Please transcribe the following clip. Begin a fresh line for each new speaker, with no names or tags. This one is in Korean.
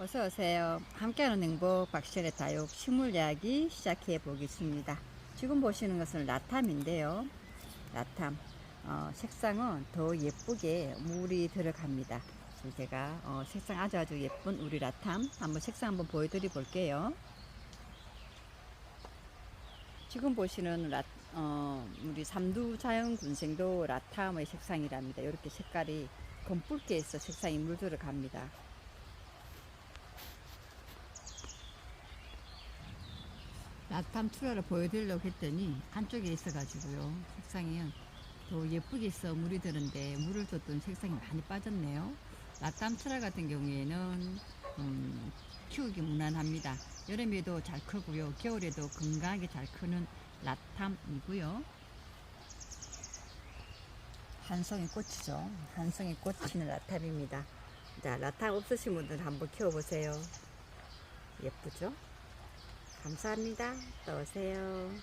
어서 오세요. 함께하는 행복 박실의 다육 식물 이야기 시작해 보겠습니다. 지금 보시는 것은 라탐인데요. 라탐 어, 색상은 더 예쁘게 물이 들어갑니다. 제가 어, 색상 아주 아주 예쁜 우리 라탐 한번 색상 한번 보여드려 볼게요. 지금 보시는 라, 어, 우리 삼두 자연 군생도 라탐의 색상이랍니다. 이렇게 색깔이 검붉게 해서 색상이 물 들어갑니다. 라탐 투라를 보여드리려고 했더니 한쪽에 있어가지고요. 색상이 더 예쁘게 있어 물이 드는데 물을 줬더니 색상이 많이 빠졌네요. 라탐 투라 같은 경우에는 음, 키우기 무난합니다. 여름에도 잘 크고요. 겨울에도 건강하게 잘 크는 라탐이고요. 한성이 꽃이죠. 한성이 꽃이는 라탐입니다. 자, 라탐 없으신 분들 한번 키워보세요. 예쁘죠? 감사합니다. 또 오세요.